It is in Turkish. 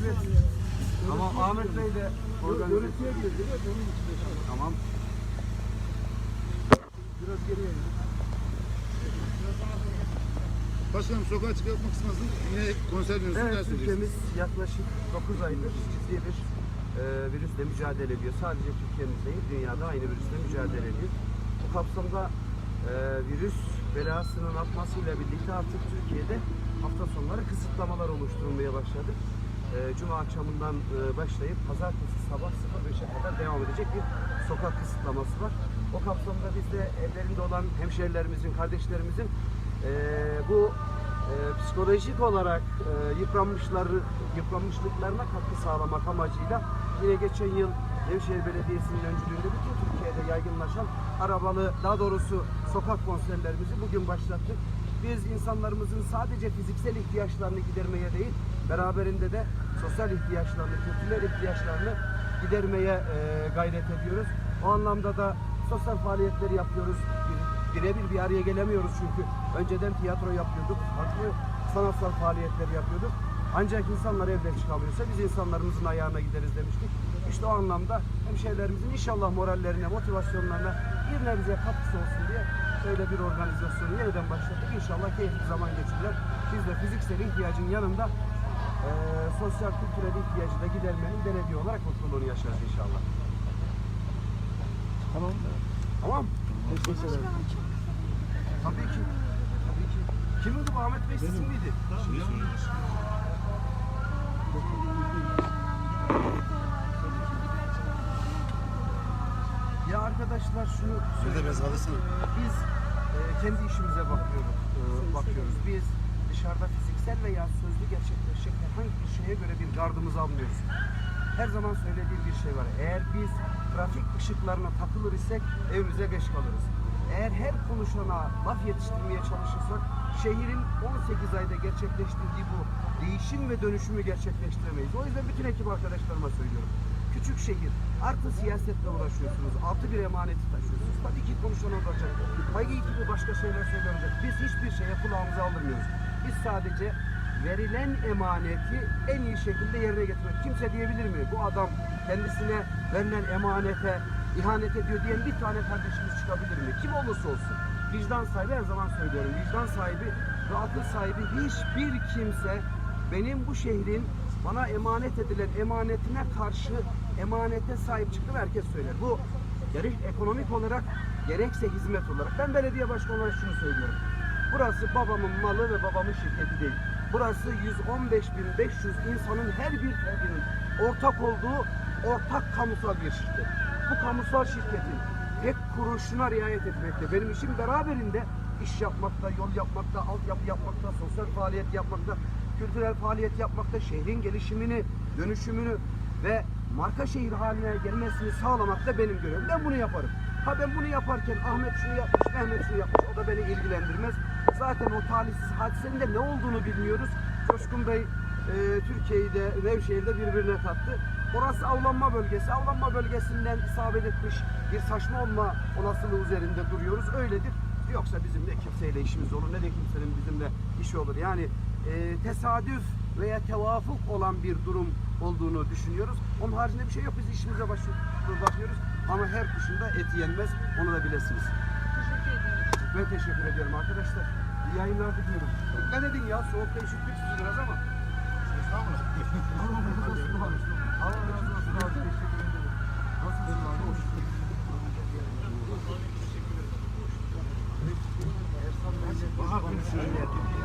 gibi. Tamam Ahmet Bey de organize. Görüntüye girdi. Onun için. Tamam. Biraz geriye gidin. Başkanım sokağa çıkartmak istemezdim. Yine konser dönüşü Evet, ülkemiz yaklaşık 9 aydır ciddi bir e, virüsle mücadele ediyor. Sadece Türkiye'miz değil, dünyada aynı virüsle mücadele ediyor. Bu kapsamda e, virüs belasının artmasıyla birlikte artık Türkiye'de hafta sonları kısıtlamalar oluşturulmaya başladı. E, Cuma akşamından e, başlayıp pazartesi sabah 05'e kadar devam edecek bir sokak kısıtlaması var. O kapsamda biz de evlerinde olan hemşehrilerimizin, kardeşlerimizin e, bu e, psikolojik olarak yıpranmışları, yıpranmışlıklarına katkı sağlamak amacıyla yine geçen yıl Nevşehir Belediyesi'nin öncülüğünde bütün Türkiye'de yaygınlaşan arabalı, daha doğrusu sokak konserlerimizi bugün başlattık. Biz insanlarımızın sadece fiziksel ihtiyaçlarını gidermeye değil, beraberinde de sosyal ihtiyaçlarını, kültürel ihtiyaçlarını gidermeye e, gayret ediyoruz. O anlamda da sosyal faaliyetleri yapıyoruz. Bir- birebir bir araya gelemiyoruz çünkü önceden tiyatro yapıyorduk, farklı sanatsal faaliyetler yapıyorduk. Ancak insanlar evden çıkamıyorsa biz insanlarımızın ayağına gideriz demiştik. İşte o anlamda hemşehrilerimizin inşallah morallerine, motivasyonlarına bir nebze katkısı olsun diye böyle bir organizasyonu yeniden başlattık. İnşallah keyifli zaman geçireceğiz. Biz de fiziksel ihtiyacın yanında eee sosyal kültürel ihtiyacı da gidermenin belediye olarak mutluluğunu yaşarız inşallah. Tamam. Tamam? Teşekkür ederim. Tabii ki. Tabii ki. Kimdi bu Ahmet Bey sizin miydi? Ya arkadaşlar şunu bez alırsın. Biz e, kendi işimize bakıyoruz. e, bakıyoruz. Biz dışarıda fiziksel veya sözlü gerçekleşecek herhangi bir şeye göre bir gardımızı almıyoruz. Her zaman söylediğim bir şey var. Eğer biz trafik ışıklarına takılır isek evimize geç kalırız. Eğer her konuşana laf yetiştirmeye çalışırsak şehrin 18 ayda gerçekleştirdiği bu değişim ve dönüşümü gerçekleştiremeyiz. O yüzden bütün ekip arkadaşlarıma söylüyorum. Küçük şehir, artı siyasetle uğraşıyorsunuz, artı bir emaneti taşıyorsunuz. Tabii ki konuşan olacak. Tabii ki başka şeyler söylenecek. Biz hiçbir şeye kulağımızı aldırmıyoruz. Biz sadece verilen emaneti en iyi şekilde yerine getirmek. Kimse diyebilir mi? Bu adam kendisine verilen emanete ihanet ediyor diyen bir tane kardeşimiz çıkabilir mi? Kim olursa olsun. Vicdan sahibi her zaman söylüyorum. Vicdan sahibi ve akıl sahibi hiçbir kimse benim bu şehrin bana emanet edilen emanetine karşı emanete sahip çıktım herkes söyler. Bu gerek ekonomik olarak gerekse hizmet olarak. Ben belediye başkanı olarak şunu söylüyorum. Burası babamın malı ve babamın şirketi değil. Burası 115.500 insanın her bir ferdinin ortak olduğu ortak kamusal bir şirket. Bu kamusal şirketin tek kuruşuna riayet etmekte. Benim işim beraberinde iş yapmakta, yol yapmakta, altyapı yapmakta, sosyal faaliyet yapmakta, kültürel faaliyet yapmakta, şehrin gelişimini, dönüşümünü ve marka şehir haline gelmesini sağlamak da benim görevim. Ben bunu yaparım. Ha ben bunu yaparken Ahmet şunu yapmış, Mehmet şunu yapmış o da beni ilgilendirmez. Zaten o talihsiz hadisenin de ne olduğunu bilmiyoruz. Coşkun Bey e, Türkiye'yi de Nevşehir'de birbirine kattı. Orası avlanma bölgesi. Avlanma bölgesinden isabet etmiş bir saçma olma olasılığı üzerinde duruyoruz. Öyledir. Yoksa bizim ne kimseyle işimiz olur ne de kimsenin bizimle işi olur. Yani e, tesadüf veya tevafuk olan bir durum olduğunu düşünüyoruz. Onun haricinde bir şey yok. Biz işimize bakıyoruz. Ama her kuşun da eti yenmez. Onu da bilesiniz. Teşekkür ederim. Ben teşekkür ediyorum arkadaşlar. İyi yayınlar diliyorum. Dikkat edin ya. Soğukta üşüttük sizi biraz ama. Estağfurullah. Allah razı olsun. Allah razı olsun. Teşekkür ederim. Nasılsın abi? Hoş. Ersan konuşuyor.